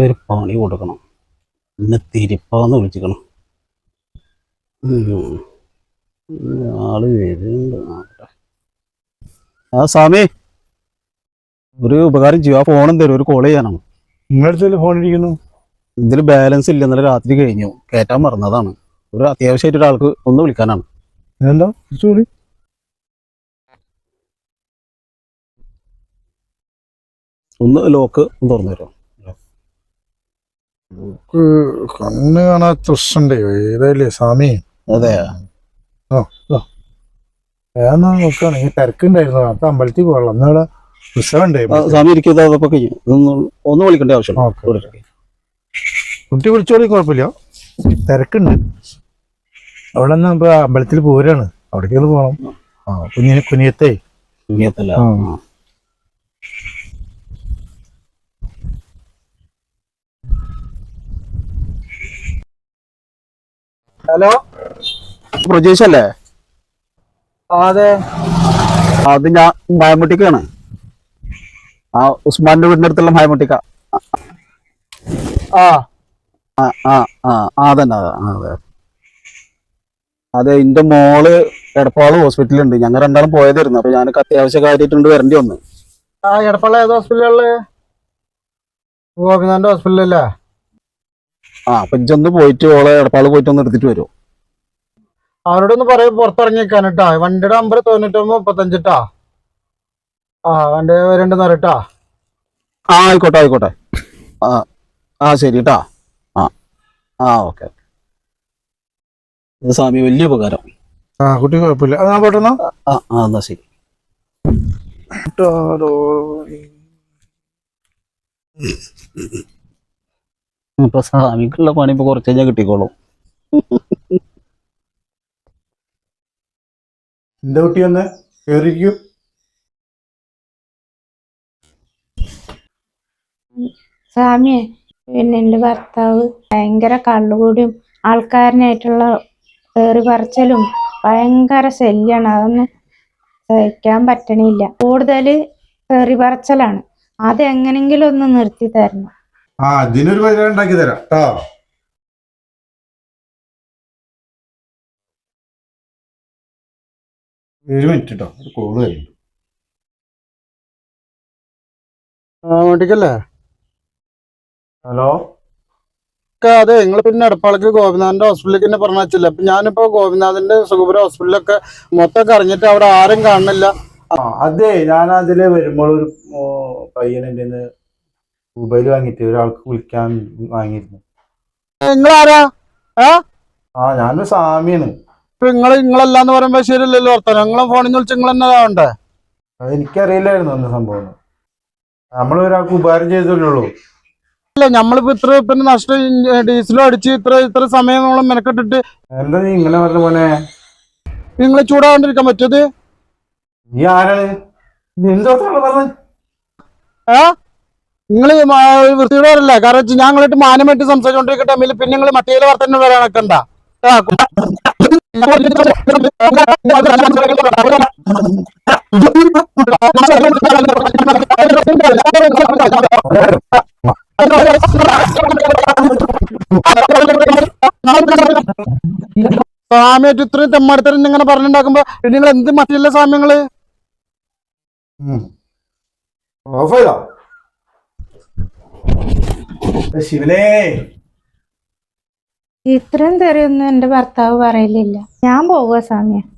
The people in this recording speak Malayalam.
ഒരു പണി കൊടുക്കണം. പിന്നെ തിരിപ്പാന്ന് വിളിച്ചിക്കണം. ആൾ വരുന്നുണ്ട്. ആ സ്വാമി. ഒരു ഉപകാരം ചെയ്യും. ആ ഫോൺ തരും ഒരു കോൾ ചെയ്യാനാണ്? നിങ്ങളുടെ ഫോൺ ഇരിക്കുന്നു? ഇതിൽ ബാലൻസ് ഇല്ല. ഇന്നലെ രാത്രി കഴിഞ്ഞു. കയറ്റാൻ മറന്നതാണ്. ഒരു അത്യാവശ്യമായിട്ട് ഒരാൾക്ക് ഒന്ന് വിളിക്കാനാണ്. എന്താ? സോറി ഒന്ന് ലോക്ക് ഒന്ന് തുറന്നു തരുമോ? കണ്ണ് കാണാൻ തൃഷ്ണ്ടേ ഏതല്ലേ സ്വാമി. അതെയാണ് ഏന്നാ നോക്കാണ്. ഈ തിരക്കുണ്ടായിരുന്നു. അപ്പൊ അമ്പലത്തിൽ പോകണം എന്നാ ഉത്സവം ഉണ്ടായി സ്വാമി ഇരിക്കുന്നത് അതൊക്കെ കഴിഞ്ഞു ഇതൊന്ന് ഒന്ന് വിളിക്കേണ്ട ആവശ്യമുള്ളൂ ഓക്കെ. കുട്ടി വിളിച്ചോളി കുഴപ്പമില്ല. തിരക്കുണ്ട്. അവിടെ നിന്ന് അമ്പലത്തിൽ പോരാണ് അവിടേക്ക് പോകണം പോണം. ആ കുഞ്ഞിനെ കുഞ്ഞിയത്തേ. ഇങ്ങനത്തല്ല ഹലോ? പ്രജേഷ് അല്ലേ അതെ. അത് ഞാൻ ഭയമുട്ടിക്കാണ് ആ ഉസ്മാന്റെ വീടിന്റെ അടുത്തുള്ള അതന്നെ ആ. ആ ആ ആ തന്നെ അതെ അതെ. എന്റെ മോൾ എടപ്പാൾ ഹോസ്പിറ്റലുണ്ട് ഞങ്ങൾ രണ്ടാളും പോയതായിരുന്നു. അപ്പൊ ഞാനൊക്കെ അത്യാവശ്യ കാര്യമായിട്ടുണ്ട് വരേണ്ടി വന്നു. ആ എടപ്പള്ള ഏത് ഹോസ്പിറ്റലിൽ ഗോപിനാഥന്റെ ഹോസ്പിറ്റലല്ലേ ആ അപ്പൊ ഇജ്ജൊന്ന് പോയിട്ട് ഓളെ എടപ്പാൾ പോയിട്ട് ഒന്ന് എടുത്തിട്ട് വരുമോ അവരോടൊന്ന് പറയും പുറത്തിറങ്ങിക്കാൻ കേട്ടാ വണ്ടിയുടെ നമ്പർ തൊണ്ണൂറ്റൊമ്പത് മുപ്പത്തഞ്ചിട്ടാ ആ വണ്ടി വരണ്ടെന്ന് പറയട്ടാ ആ ആയിക്കോട്ടെ ആയിക്കോട്ടെ. ആ ആ ശരി കേട്ടാ ആ ആ ഓക്കെ ഇത് സ്വാമി വലിയ ഉപകാരം. ആ കുട്ടി കുഴപ്പമില്ല. ആ പെട്ടെന്ന് ആ ആ എന്നാ ശരി. ഇപ്പൊ സ്വാമിക്കുള്ള പണി ഇപ്പൊ കുറച്ച് കഴിഞ്ഞാൽ കിട്ടിക്കോളും. എന്റെ കുട്ടി ഒന്ന് കേറിക്കൂ സ്വാമിയെ പിന്നെ എന്റെ ഭർത്താവ് ഭയങ്കര കള്ളുകൂടിയും ആൾക്കാരനായിട്ടുള്ള കയറി പറച്ചലും ഭയങ്കര ശല്യമാണ് അതൊന്നും സഹിക്കാൻ പറ്റണില്ല. കൂടുതൽ കയറി പറച്ചലാണ്. അത് എങ്ങനെങ്കിലും ഒന്ന് നിർത്തി തരണം. ആ ഇതിനൊരു പരിഹാരം ഉണ്ടാക്കി തരാം കേട്ടോ ഒരു മിനിറ്റ് കേട്ടോ ഒരു കോൾ കഴിഞ്ഞു ഹലോ? അതെ നിങ്ങൾ പിന്നെ എടപ്പാളക്ക് ഗോപിനാഥന്റെ ഹോസ്പിറ്റലിലേക്ക് തന്നെ പറഞ്ഞില്ല അപ്പൊ ഞാനിപ്പോ ഗോപിനാഥന്റെ സുഖപുര ഹോസ്പിറ്റലൊക്കെ മൊത്തം കറിഞ്ഞിട്ട് അവിടെ ആരും കാണുന്നില്ല. അതെ ഞാൻ അതിൽ വരുമ്പോൾ ഒരു പയ്യൻ എന്റെ കയ്യിന്ന് മൊബൈൽ വാങ്ങിയിട്ട് ഒരാൾക്ക് വിളിക്കാൻ വാങ്ങിയിരുന്നു. നിങ്ങളാരാ? ആ? ഞാനൊരു സാമിയാണ്. നിങ്ങൾ നിങ്ങളല്ലാന്ന് പറയുമ്പോ ശരിയല്ലല്ലോ ഓർത്താൻ നിങ്ങളെ ഫോണിൽ നിന്ന് വിളിച്ച് നിങ്ങൾ തന്നെ ആവണ്ടേ? അത് എനിക്കറിയില്ലായിരുന്നു അന്ന് സംഭവം. നമ്മൾ ഒരാൾക്ക് ഉപകാരം ചെയ്തല്ലോ അല്ല നമ്മളിപ്പോ ഇത്ര പിന്നെ നഷ്ടം ഡീസലും അടിച്ച് ഇത്ര ഇത്ര സമയം നമ്മൾ മെനക്കെട്ടിട്ട് എന്താ നീ ഇങ്ങനെ പറഞ്ഞ പോലെ നിങ്ങൾ ചൂടാവാണ്ടിരിക്കാൻ പറ്റത്? നീ ആരാണ്? നീ എന്തോ പറഞ്ഞു? ഏ നിങ്ങൾ വൃത്തിയുടെ വരല്ലേ കാരണം വെച്ചാൽ ഞങ്ങളിട്ട് മാനമായിട്ട് സംസാരിച്ചോണ്ടിരിക്കട്ടെ ടൈമിൽ പിന്നെ നിങ്ങൾ മറ്റേ വർത്തന്നെ വരാൻ നിൽക്കണ്ട സ്വാമിയായിട്ട് ഇത്രയും തെമ്മടുത്തരം ഇങ്ങനെ പറഞ്ഞുണ്ടാക്കുമ്പോ നിങ്ങൾ എന്ത് മറ്റുള്ള സ്വാമ്യങ്ങൾ ഓഫ് ചെയ്തോ ശിവനേ. ഇത്രയും തെറിയൊന്നും എന്റെ ഭർത്താവ് പറയലില്ല. ഞാൻ പോവുക സ്വാമിയെ.